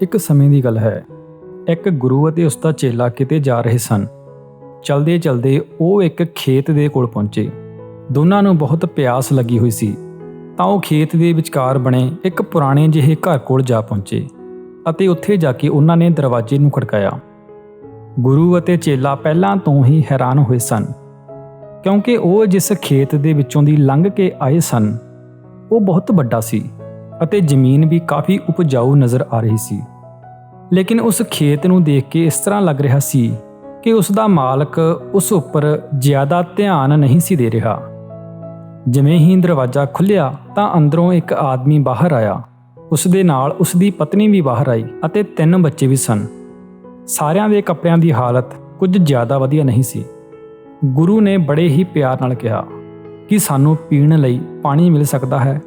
ਇੱਕ ਸਮੇਂ ਦੀ ਗੱਲ ਹੈ। ਇੱਕ ਗੁਰੂ ਅਤੇ ਉਸ ਦਾ ਚੇਲਾ ਕਿਤੇ ਜਾ ਰਹੇ ਸਨ। ਚਲਦੇ ਚਲਦੇ ਉਹ ਇੱਕ ਖੇਤ ਦੇ ਕੋਲ ਪਹੁੰਚੇ। ਦੋਨਾਂ ਨੂੰ ਬਹੁਤ ਪਿਆਸ ਲੱਗੀ ਹੋਈ ਸੀ। ਤਾਂ ਉਹ ਖੇਤ ਦੇ ਵਿਚਕਾਰ ਬਣੇ ਇੱਕ ਪੁਰਾਣੇ ਜਿਹੇ ਘਰ ਕੋਲ ਜਾ ਪਹੁੰਚੇ ਅਤੇ ਉੱਥੇ ਜਾ ਕੇ ਉਹਨਾਂ ਨੇ ਦਰਵਾਜ਼ੇ ਨੂੰ ਖੜਕਾਇਆ। ਗੁਰੂ ਅਤੇ ਚੇਲਾ ਪਹਿਲਾਂ ਤੋਂ ਹੀ ਹੈਰਾਨ ਹੋਏ ਸਨ। ਕਿਉਂਕਿ ਉਹ ਜਿਸ ਖੇਤ ਦੇ ਵਿੱਚੋਂ ਦੀ ਲੰਘ ਕੇ ਆਏ ਸਨ, ਉਹ ਬਹੁਤ ਵੱਡਾ ਸੀ। ਅਤੇ ਜ਼ਮੀਨ ਵੀ ਕਾਫੀ ਉਪਜਾਊ ਨਜ਼ਰ ਆ ਰਹੀ ਸੀ। ਲੇਕਿਨ ਉਸ ਖੇਤ ਨੂੰ ਦੇਖ ਕੇ ਇਸ ਤਰ੍ਹਾਂ ਲੱਗ ਰਿਹਾ ਸੀ ਕਿ ਉਸ ਦਾ ਮਾਲਕ ਉਸ ਉੱਪਰ ਜ਼ਿਆਦਾ ਧਿਆਨ ਨਹੀਂ ਸੀ ਦੇ ਰਿਹਾ। ਜਿਵੇਂ ਹੀ ਦਰਵਾਜ਼ਾ ਖੁੱਲ੍ਹਿਆ ਤਾਂ ਅੰਦਰੋਂ ਇੱਕ ਆਦਮੀ ਬਾਹਰ ਆਇਆ। ਉਸ ਦੇ ਨਾਲ ਉਸ ਦੀ ਪਤਨੀ ਵੀ ਬਾਹਰ ਆਈ ਅਤੇ ਤਿੰਨ ਬੱਚੇ ਵੀ ਸਨ। ਸਾਰਿਆਂ ਦੇ ਕੱਪੜਿਆਂ ਦੀ ਹਾਲਤ ਕੁਝ ਜ਼ਿਆਦਾ ਵਧੀਆ ਨਹੀਂ ਸੀ। ਗੁਰੂ ਨੇ ਬੜੇ ਹੀ ਪਿਆਰ ਨਾਲ ਕਿਹਾ ਕਿ ਸਾਨੂੰ ਪੀਣ ਲਈ ਪਾਣੀ ਮਿਲ ਸਕਦਾ ਹੈ।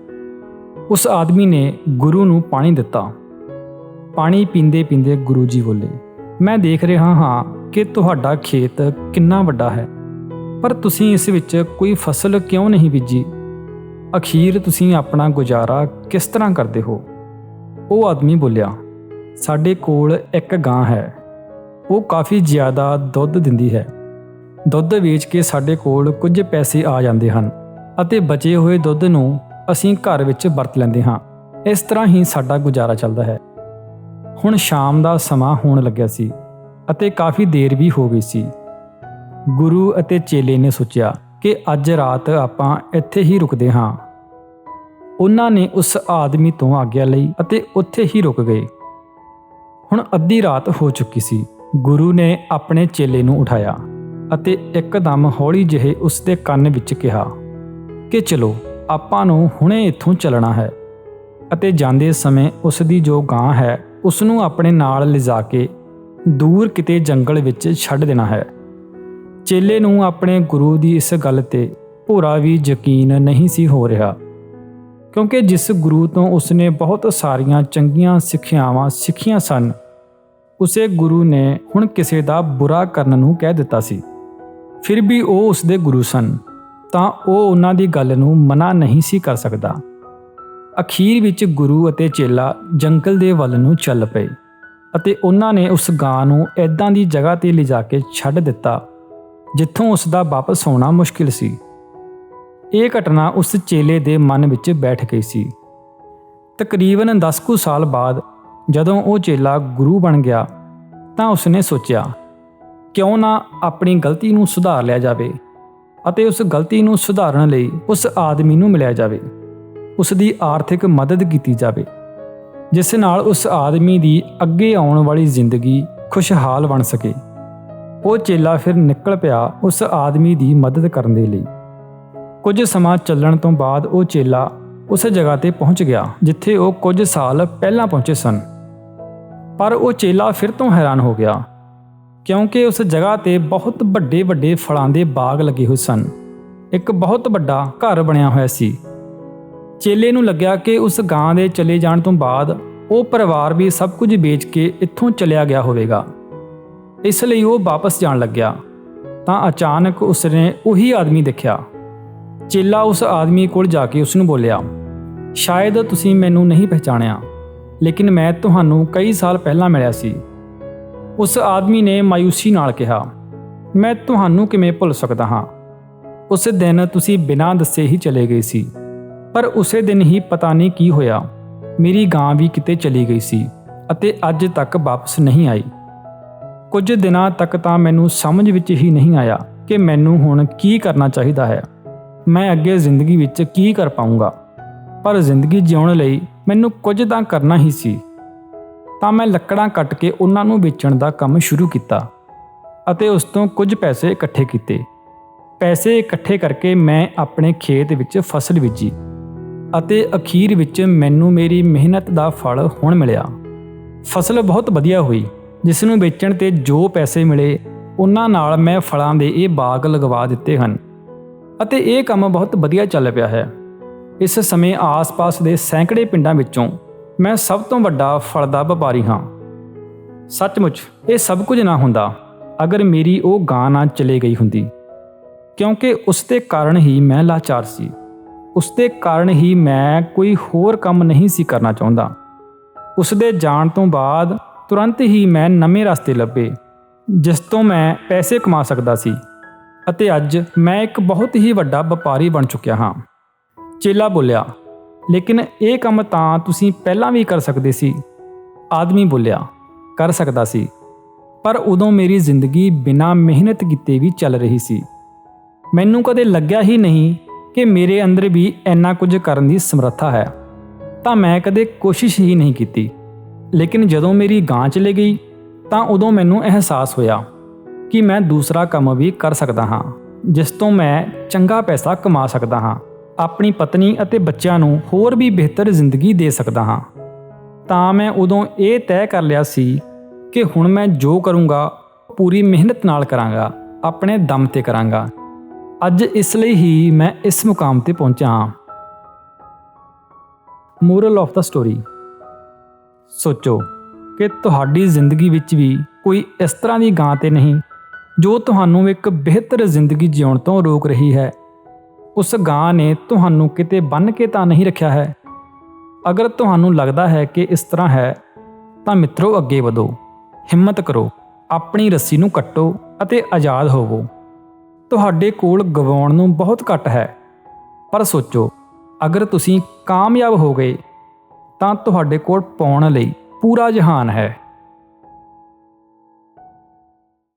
ਉਸ ਆਦਮੀ ਨੇ ਗੁਰੂ ਨੂੰ ਪਾਣੀ ਦਿੱਤਾ। ਪਾਣੀ ਪੀਂਦੇ ਪੀਂਦੇ ਗੁਰੂ ਜੀ ਬੋਲੇ, ਮੈਂ ਦੇਖ ਰਿਹਾ ਹਾਂ ਕਿ ਤੁਹਾਡਾ ਖੇਤ ਕਿੰਨਾ ਵੱਡਾ ਹੈ, ਪਰ ਤੁਸੀਂ ਇਸ ਵਿੱਚ ਕੋਈ ਫਸਲ ਕਿਉਂ ਨਹੀਂ ਬੀਜੀ? ਅਖੀਰ ਤੁਸੀਂ ਆਪਣਾ ਗੁਜ਼ਾਰਾ ਕਿਸ ਤਰ੍ਹਾਂ ਕਰਦੇ ਹੋ? ਉਹ ਆਦਮੀ ਬੋਲਿਆ, ਸਾਡੇ ਕੋਲ ਇੱਕ ਗਾਂ ਹੈ, ਉਹ ਕਾਫੀ ਜ਼ਿਆਦਾ ਦੁੱਧ ਦਿੰਦੀ ਹੈ। ਦੁੱਧ ਵੇਚ ਕੇ ਸਾਡੇ ਕੋਲ ਕੁਝ ਪੈਸੇ ਆ ਜਾਂਦੇ ਹਨ ਅਤੇ ਬਚੇ ਹੋਏ ਦੁੱਧ ਨੂੰ ਅਸੀਂ ਘਰ ਵਿੱਚ ਵਰਤ ਲੈਂਦੇ ਹਾਂ। ਇਸ ਤਰ੍ਹਾਂ ਹੀ ਸਾਡਾ ਗੁਜ਼ਾਰਾ ਚੱਲਦਾ ਹੈ। ਹੁਣ ਸ਼ਾਮ ਦਾ ਸਮਾਂ ਹੋਣ ਲੱਗਿਆ ਸੀ ਅਤੇ ਕਾਫੀ ਦੇਰ ਵੀ ਹੋ ਗਈ ਸੀ। ਗੁਰੂ ਅਤੇ ਚੇਲੇ ਨੇ ਸੋਚਿਆ ਕਿ ਅੱਜ ਰਾਤ ਆਪਾਂ ਇੱਥੇ ਹੀ ਰੁਕਦੇ ਹਾਂ। ਉਹਨਾਂ ਨੇ ਉਸ ਆਦਮੀ ਤੋਂ ਆਗਿਆ ਲਈ ਅਤੇ ਉੱਥੇ ਹੀ ਰੁਕ ਗਏ। ਹੁਣ ਅੱਧੀ ਰਾਤ ਹੋ ਚੁੱਕੀ ਸੀ। ਗੁਰੂ ਨੇ ਆਪਣੇ ਚੇਲੇ ਨੂੰ ਉਠਾਇਆ ਅਤੇ ਇੱਕਦਮ ਹੌਲੀ ਜਿਹੇ ਉਸ ਦੇ ਕੰਨ ਵਿੱਚ ਕਿਹਾ ਕਿ ਚਲੋ ਆਪਾਂ ਨੂੰ ਹੁਣੇ ਇੱਥੋਂ ਚੱਲਣਾ ਹੈ ਅਤੇ ਜਾਂਦੇ ਸਮੇਂ ਉਸ ਦੀ ਜੋ ਗਾਂ ਹੈ, ਉਸ ਨੂੰ ਆਪਣੇ ਨਾਲ ਲਿਜਾ ਕੇ ਦੂਰ ਕਿਤੇ ਜੰਗਲ ਵਿੱਚ ਛੱਡ ਦੇਣਾ ਹੈ। ਚੇਲੇ ਨੂੰ ਆਪਣੇ ਗੁਰੂ ਦੀ ਇਸ ਗੱਲ ਤੇ ਪੂਰਾ ਵੀ ਯਕੀਨ ਨਹੀਂ ਸੀ ਹੋ ਰਿਹਾ, ਕਿਉਂਕਿ ਜਿਸ ਗੁਰੂ ਤੋਂ ਉਸਨੇ ਬਹੁਤ ਸਾਰੀਆਂ ਚੰਗੀਆਂ ਸਿੱਖਿਆਵਾਂ ਸਿੱਖੀਆਂ ਸਨ, ਉਸੇ ਗੁਰੂ ਨੇ ਹੁਣ ਕਿਸੇ ਦਾ ਬੁਰਾ ਕਰਨ ਨੂੰ ਕਹਿ ਦਿੱਤਾ ਸੀ। ਫਿਰ ਵੀ ਉਹ ਉਸਦੇ ਗੁਰੂ ਸਨ। ਤਾਂ ਉਹ ਉਹਨਾਂ ਦੀ ਗੱਲ ਨੂੰ ਮਨਾ ਨਹੀਂ ਸੀ ਕਰ ਸਕਦਾ। ਅਖੀਰ ਵਿੱਚ ਗੁਰੂ ਅਤੇ ਚੇਲਾ ਜੰਗਲ ਦੇ ਵੱਲ ਨੂੰ ਚੱਲ ਪਏ ਅਤੇ ਉਹਨਾਂ ਨੇ ਉਸ ਗਾਂ ਨੂੰ ਐਦਾਂ ਦੀ ਜਗ੍ਹਾ ਤੇ ਲਿਜਾ ਕੇ ਛੱਡ ਦਿੱਤਾ, ਜਿੱਥੋਂ ਉਸ ਦਾ ਵਾਪਸ ਆਉਣਾ ਮੁਸ਼ਕਿਲ ਸੀ। ਇਹ ਘਟਨਾ ਉਸ ਚੇਲੇ ਦੇ ਮਨ ਵਿੱਚ ਬੈਠ ਗਈ ਸੀ। ਤਕਰੀਬਨ 10 ਕੁ ਸਾਲ ਬਾਅਦ ਜਦੋਂ ਉਹ ਚੇਲਾ ਗੁਰੂ ਬਣ ਗਿਆ ਤਾਂ ਉਸਨੇ ਸੋਚਿਆ, ਕਿਉਂ ਨਾ ਆਪਣੀ ਗਲਤੀ ਨੂੰ ਸੁਧਾਰ ਲਿਆ ਜਾਵੇ? ਅਤੇ ਉਸ ਗਲਤੀ ਨੂੰ ਸੁਧਾਰਨ ਲਈ ਉਸ ਆਦਮੀ ਨੂੰ ਮਿਲਿਆ ਜਾਵੇ। ਉਸ ਦੀ ਆਰਥਿਕ ਮਦਦ ਕੀਤੀ ਜਾਵੇ, ਜਿਸ ਨਾਲ ਉਸ ਆਦਮੀ ਦੀ ਅੱਗੇ ਆਉਣ ਵਾਲੀ ਜ਼ਿੰਦਗੀ ਖੁਸ਼ਹਾਲ ਬਣ ਸਕੇ। ਉਹ ਚੇਲਾ ਫਿਰ ਨਿਕਲ ਪਿਆ ਉਸ ਆਦਮੀ ਦੀ ਮਦਦ ਕਰਨ ਦੇ ਲਈ। ਕੁਝ ਸਮਾਂ ਚੱਲਣ ਤੋਂ ਬਾਅਦ ਉਹ ਚੇਲਾ ਉਸ ਜਗ੍ਹਾ ਤੇ ਪਹੁੰਚ ਗਿਆ, ਜਿੱਥੇ ਉਹ ਕੁਝ ਸਾਲ ਪਹਿਲਾਂ ਪਹੁੰਚੇ ਸਨ। ਪਰ ਉਹ ਚੇਲਾ ਫਿਰ ਤੋਂ ਹੈਰਾਨ ਹੋ ਗਿਆ। ਕਿਉਂਕਿ ਉਸ ਜਗ੍ਹਾ ਤੇ ਬਹੁਤ ਵੱਡੇ ਵੱਡੇ ਫਲਾਂ ਦੇ ਬਾਗ ਲੱਗੇ ਹੋਏ ਸਨ। ਇੱਕ ਬਹੁਤ ਵੱਡਾ ਘਰ ਬਣਿਆ ਹੋਇਆ ਸੀ। ਚੇਲੇ ਨੂੰ ਲੱਗਿਆ ਕਿ ਉਸ ਗਾਂ ਦੇ ਚਲੇ ਜਾਣ ਤੋਂ ਬਾਅਦ ਉਹ ਪਰਿਵਾਰ ਵੀ ਸਭ ਕੁਝ ਵੇਚ ਕੇ ਇੱਥੋਂ ਚਲਿਆ ਗਿਆ ਹੋਵੇਗਾ। ਇਸ ਲਈ ਉਹ ਵਾਪਸ ਜਾਣ ਲੱਗਿਆ। ਤਾਂ ਅਚਾਨਕ ਉਸਨੇ ਉਹੀ ਆਦਮੀ ਦੇਖਿਆ। ਚੇਲਾ ਉਸ ਆਦਮੀ ਕੋਲ ਜਾ ਕੇ ਉਸ ਨੂੰ ਬੋਲਿਆ, ਸ਼ਾਇਦ ਤੁਸੀਂ ਮੈਨੂੰ ਨਹੀਂ ਪਹਿਚਾਣਿਆ, ਲੇਕਿਨ ਮੈਂ ਤੁਹਾਨੂੰ ਕਈ ਸਾਲ ਪਹਿਲਾਂ ਮਿਲਿਆ ਸੀ। ਉਸ ਆਦਮੀ ਨੇ ਮਾਇੂਸੀ ਨਾਲ ਕਿਹਾ, ਮੈਂ ਤੁਹਾਨੂੰ ਕਿਵੇਂ ਭੁੱਲ ਸਕਦਾ ਹਾਂ? ਉਸ ਦਿਨ ਤੁਸੀਂ ਬਿਨਾਂ ਦੱਸੇ ਹੀ ਚਲੇ ਗਏ ਸੀ, ਪਰ ਉਸੇ ਦਿਨ ਹੀ ਪਤਾ ਨਹੀਂ ਕੀ ਹੋਇਆ, ਮੇਰੀ ਗਾਂ ਵੀ ਕਿਤੇ ਚਲੀ ਗਈ ਸੀ ਅਤੇ ਅੱਜ ਤੱਕ ਵਾਪਸ ਨਹੀਂ ਆਈ। ਕੁਝ ਦਿਨਾਂ ਤੱਕ ਤਾਂ ਮੈਨੂੰ ਸਮਝ ਵਿੱਚ ਹੀ ਨਹੀਂ ਆਇਆ ਕਿ ਮੈਨੂੰ ਹੁਣ ਕੀ ਕਰਨਾ ਚਾਹੀਦਾ ਹੈ। ਮੈਂ ਅੱਗੇ ਜ਼ਿੰਦਗੀ ਵਿੱਚ ਕੀ ਕਰ ਪਾਉਂਗਾ ਪਰ ਜ਼ਿੰਦਗੀ ਜਿਉਣ ਲਈ ਮੈਨੂੰ ਕੁਝ ਤਾਂ ਕਰਨਾ ਹੀ ਸੀ। ਤਾਂ ਮੈਂ ਲੱਕੜਾਂ ਕੱਟ ਕੇ ਉਹਨਾਂ ਨੂੰ ਵੇਚਣ ਦਾ ਕੰਮ ਸ਼ੁਰੂ ਕੀਤਾ ਅਤੇ ਉਸ ਤੋਂ ਕੁਝ ਪੈਸੇ ਇਕੱਠੇ ਕੀਤੇ। ਪੈਸੇ ਇਕੱਠੇ ਕਰਕੇ ਮੈਂ ਆਪਣੇ ਖੇਤ ਵਿੱਚ ਫਸਲ ਬੀਜੀ ਅਤੇ ਅਖੀਰ ਵਿੱਚ ਮੈਨੂੰ ਮੇਰੀ ਮਿਹਨਤ ਦਾ ਫਲ ਹੁਣ ਮਿਲਿਆ। ਫਸਲ ਬਹੁਤ ਵਧੀਆ ਹੋਈ, ਜਿਸ ਨੂੰ ਵੇਚਣ ਤੇ ਜੋ ਪੈਸੇ ਮਿਲੇ, ਉਹਨਾਂ ਨਾਲ ਮੈਂ ਫਲਾਂ ਦੇ ਇਹ ਬਾਗ ਲਗਵਾ ਦਿੱਤੇ ਹਨ ਅਤੇ ਇਹ ਕੰਮ ਬਹੁਤ ਵਧੀਆ ਚੱਲ ਪਿਆ ਹੈ। ਇਸ ਸਮੇਂ ਆਸ-ਪਾਸ ਦੇ ਸੈਂਕੜੇ ਪਿੰਡਾਂ ਵਿੱਚੋਂ ਮੈਂ ਸਭ ਤੋਂ ਵੱਡਾ ਫਲ ਦਾ ਵਪਾਰੀ ਹਾਂ। ਸੱਚਮੁੱਚ, ਇਹ ਸਭ ਕੁਝ ਨਾ ਹੁੰਦਾ, ਅਗਰ ਮੇਰੀ ਉਹ ਗਾਂ ਨਾ ਚਲੇ ਗਈ ਹੁੰਦੀ। ਕਿਉਂਕਿ ਉਸ ਦੇ ਕਾਰਨ ਹੀ ਮੈਂ ਲਾਚਾਰ ਸੀ। ਉਸ ਦੇ ਕਾਰਨ ਹੀ ਮੈਂ ਕੋਈ ਹੋਰ ਕੰਮ ਨਹੀਂ ਸੀ ਕਰਨਾ ਚਾਹੁੰਦਾ। ਉਸ ਦੇ ਜਾਣ ਤੋਂ ਬਾਅਦ ਤੁਰੰਤ ਹੀ ਮੈਂ ਨਵੇਂ ਰਸਤੇ ਲੱਭੇ, ਜਿਸ ਤੋਂ ਮੈਂ ਪੈਸੇ ਕਮਾ ਸਕਦਾ ਸੀ। ਅਤੇ ਅੱਜ ਮੈਂ ਇੱਕ ਬਹੁਤ ਹੀ ਵੱਡਾ ਵਪਾਰੀ ਬਣ ਚੁੱਕਿਆ ਹਾਂ। ਚੇਲਾ ਬੋਲਿਆ ਲੇਕਿਨ ਇਹ ਕੰਮ ਤਾਂ ਤੁਸੀਂ ਪਹਿਲਾਂ ਵੀ ਕਰ ਸਕਦੇ ਸੀ। ਆਦਮੀ ਬੋਲਿਆ, ਕਰ ਸਕਦਾ ਸੀ। ਪਰ ਉਦੋਂ ਮੇਰੀ ਜ਼ਿੰਦਗੀ ਬਿਨਾਂ ਮਿਹਨਤ ਕੀਤੇ ਵੀ ਚੱਲ ਰਹੀ ਸੀ। ਮੈਨੂੰ ਕਦੇ ਲੱਗਿਆ ਹੀ ਨਹੀਂ ਕਿ ਮੇਰੇ ਅੰਦਰ ਵੀ ਇੰਨਾ ਕੁਝ ਕਰਨ ਦੀ ਸਮਰੱਥਾ ਹੈ। ਤਾਂ ਮੈਂ ਕਦੇ ਕੋਸ਼ਿਸ਼ ਹੀ ਨਹੀਂ ਕੀਤੀ। ਲੇਕਿਨ ਜਦੋਂ ਮੇਰੀ ਗਾਂ ਚਲੇ ਗਈ, ਤਾਂ ਉਦੋਂ ਮੈਨੂੰ ਅਹਿਸਾਸ ਹੋਇਆ ਕਿ ਮੈਂ ਦੂਸਰਾ ਕੰਮ ਵੀ ਕਰ ਸਕਦਾ ਹਾਂ, ਜਿਸ ਤੋਂ ਮੈਂ ਚੰਗਾ ਪੈਸਾ ਕਮਾ ਸਕਦਾ ਹਾਂ। ਆਪਣੀ ਪਤਨੀ ਅਤੇ ਬੱਚਿਆਂ ਨੂੰ ਹੋਰ ਵੀ ਬਿਹਤਰ ਜ਼ਿੰਦਗੀ ਦੇ ਸਕਦਾ ਹਾਂ। ਤਾਂ ਮੈਂ ਉਦੋਂ ਇਹ ਤੈਅ ਕਰ ਲਿਆ ਸੀ ਕਿ ਹੁਣ ਮੈਂ ਜੋ ਕਰੂੰਗਾ, ਪੂਰੀ ਮਿਹਨਤ ਨਾਲ ਕਰਾਂਗਾ, ਆਪਣੇ ਦਮ ਤੇ ਕਰਾਂਗਾ। ਅੱਜ ਇਸ ਲਈ ਹੀ ਮੈਂ ਇਸ ਮੁਕਾਮ ਤੇ ਪਹੁੰਚਾ ਹਾਂ। Moral of the story. ਸੋਚੋ ਕਿ ਤੁਹਾਡੀ ਜ਼ਿੰਦਗੀ ਵਿੱਚ ਵੀ ਕੋਈ ਇਸ ਤਰ੍ਹਾਂ ਦੀ ਗਾਂ ਤੇ ਨਹੀਂ, ਜੋ ਤੁਹਾਨੂੰ ਇੱਕ ਬਿਹਤਰ ਜ਼ਿੰਦਗੀ ਜਿਉਣ ਤੋਂ ਰੋਕ ਰਹੀ ਹੈ। ਉਸ ਗਾਂ ਨੇ ਤੁਹਾਨੂੰ ਕਿਤੇ ਬੰਨ ਕੇ ਤਾਂ ਨਹੀਂ ਰੱਖਿਆ ਹੈ? ਅਗਰ ਤੁਹਾਨੂੰ ਲੱਗਦਾ ਹੈ ਕਿ ਇਸ ਤਰ੍ਹਾਂ ਹੈ, ਤਾਂ ਮਿੱਤਰੋ ਅੱਗੇ ਵਧੋ। ਹਿੰਮਤ ਕਰੋ, ਆਪਣੀ ਰੱਸੀ ਨੂੰ ਕੱਟੋ ਅਤੇ ਆਜ਼ਾਦ ਹੋਵੋ। ਤੁਹਾਡੇ ਕੋਲ ਗਵਾਉਣ ਨੂੰ ਬਹੁਤ ਘੱਟ ਹੈ। ਪਰ ਸੋਚੋ, ਅਗਰ ਤੁਸੀਂ ਕਾਮਯਾਬ ਹੋ ਗਏ, ਤਾਂ ਤੁਹਾਡੇ ਕੋਲ ਪਾਉਣ ਲਈ ਪੂਰਾ ਜਹਾਨ ਹੈ।